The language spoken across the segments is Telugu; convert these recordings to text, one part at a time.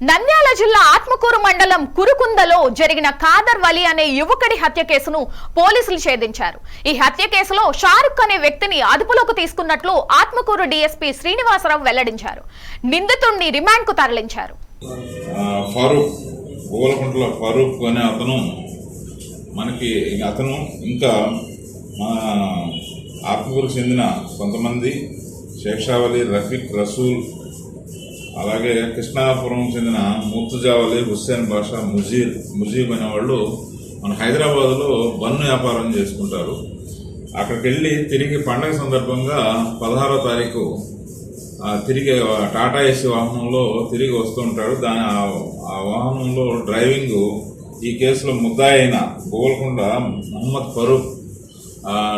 నంద్యాల జిల్లా ఆత్మకూరు మండలం కురుకుందలో జరిగిన కాదర్ వలి అనే యువకుడి హత్య కేసును పోలీసులు ఛేదించారు. ఈ హత్య కేసులో షారుఖ్ అనే వ్యక్తిని అదుపులోకి తీసుకున్నట్లు ఆత్మకూరు డీఎస్పీ శ్రీనివాసరావు వెల్లడించారు. నిందితుడిని రిమాండ్కు తరలించారు ఫారూక్ ఫారూక్ అనే అతను మనకి అతను ఇంకా మన ఆత్మకూరుకు చెందిన కొంతమంది శేషావలి రఫీక్ రసూల్ అలాగే కృష్ణాపురం చెందిన ముత్తుజావలి హుస్సేన్ బాషా ముజీర్ ముజీబ్ అనే వాళ్ళు మన హైదరాబాద్లో బన్ను వ్యాపారం చేసుకుంటారు. అక్కడికి వెళ్ళి తిరిగి పండగ సందర్భంగా పదహారో తారీఖు తిరిగి టాటా ఏసీ వాహనంలో తిరిగి వస్తుంటాడు దాని ఆ- వాహనంలో డ్రైవింగ్ ఈ కేసులో ముద్దాయిన అయిన గోల్కొండ మహమ్మద్ ఫరూక్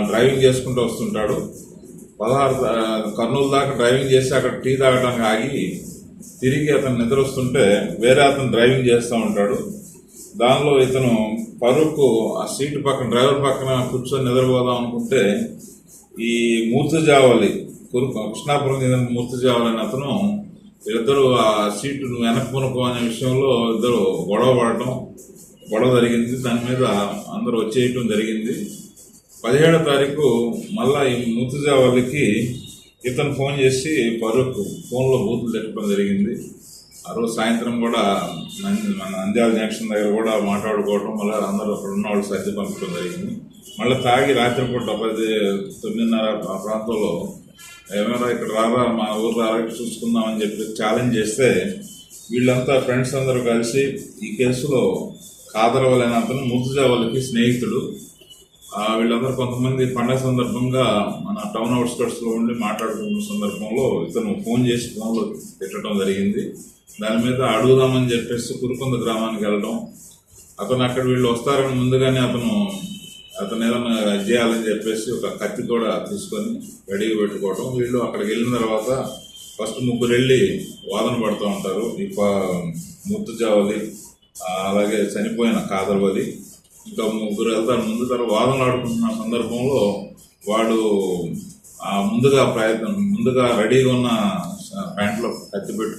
డ్రైవింగ్ చేసుకుంటూ వస్తుంటాడు. పదహారు కర్నూలు దాకా డ్రైవింగ్ చేసి అక్కడ టీ తాగడానికి ఆగి తిరిగి అతను నిద్ర వస్తుంటే వేరే అతను డ్రైవింగ్ చేస్తూ ఉంటాడు. దానిలో ఇతను పరుకు ఆ సీటు పక్కన డ్రైవర్ పక్కన కూర్చొని నిద్రపోదాం అనుకుంటే ఈ మూర్తజావలి కృష్ణాపురం చెందిన మూర్తజావలి అని అతను ఇద్దరు ఆ సీటు నువ్వు వెనక్కి కొనుక్కో అనే విషయంలో ఇద్దరు గొడవ పడటం గొడవ జరిగింది. దాని మీద అందరూ వచ్చేయటం జరిగింది. పదిహేడో తారీఖు మళ్ళీ ఈ మూర్తజావలికి ఇతను ఫోన్ చేసి ఫరూక్ ఫోన్లో బూతులు తిట్టడం జరిగింది. ఆ రోజు సాయంత్రం కూడా మన నంద్యాల జంక్షన్ దగ్గర కూడా మాట్లాడుకోవడం మళ్ళీ అందరూ అక్కడ ఉన్న వాళ్ళు సర్ది పంపించడం జరిగింది. మళ్ళీ తాగి రాత్రిపూట పది తొమ్మిదిన్నర ఆ ప్రాంతంలో ఏమైనా ఇక్కడ రారా మా ఊరు రారా చూసుకుందామని చెప్పి ఛాలెంజ్ చేస్తే వీళ్ళంతా ఫ్రెండ్స్ అందరూ కలిసి ఈ కేసులో కాదరవలైన అతను వాళ్ళకి స్నేహితుడు వీళ్ళందరూ కొంతమంది పండగ సందర్భంగా మన టౌన్ అవుట్స్కట్స్లో ఉండి మాట్లాడుతున్న సందర్భంలో ఇతను ఫోన్ చేసి ఫోన్లో పెట్టడం జరిగింది. దాని మీద అడుగుదామని చెప్పేసి కురుకొంద గ్రామానికి వెళ్ళడం. అతను అక్కడ వీళ్ళు వస్తారని ముందుగానే అతను అతను ఏదైనా చేయాలని చెప్పేసి ఒక కత్తి కూడా తీసుకొని రెడీగా పెట్టుకోవడం. వీళ్ళు అక్కడికి వెళ్ళిన తర్వాత ఫస్ట్ ముగ్గురు వెళ్ళి వాదన పడుతూ ఉంటారు. ఇప్ప ప- ముత్తుజావలి అలాగే చనిపోయిన కాదర్వలి ఇంకా ముగ్గురు వెళ్తారు ముందు తర్వాత వాదనలు ఆడుకుంటున్న సందర్భంలో వాడు ఆ ముందుగా ప్రయత్నం ముందుగా రెడీగా ఉన్న ప్యాంట్లో కత్తి పెట్టు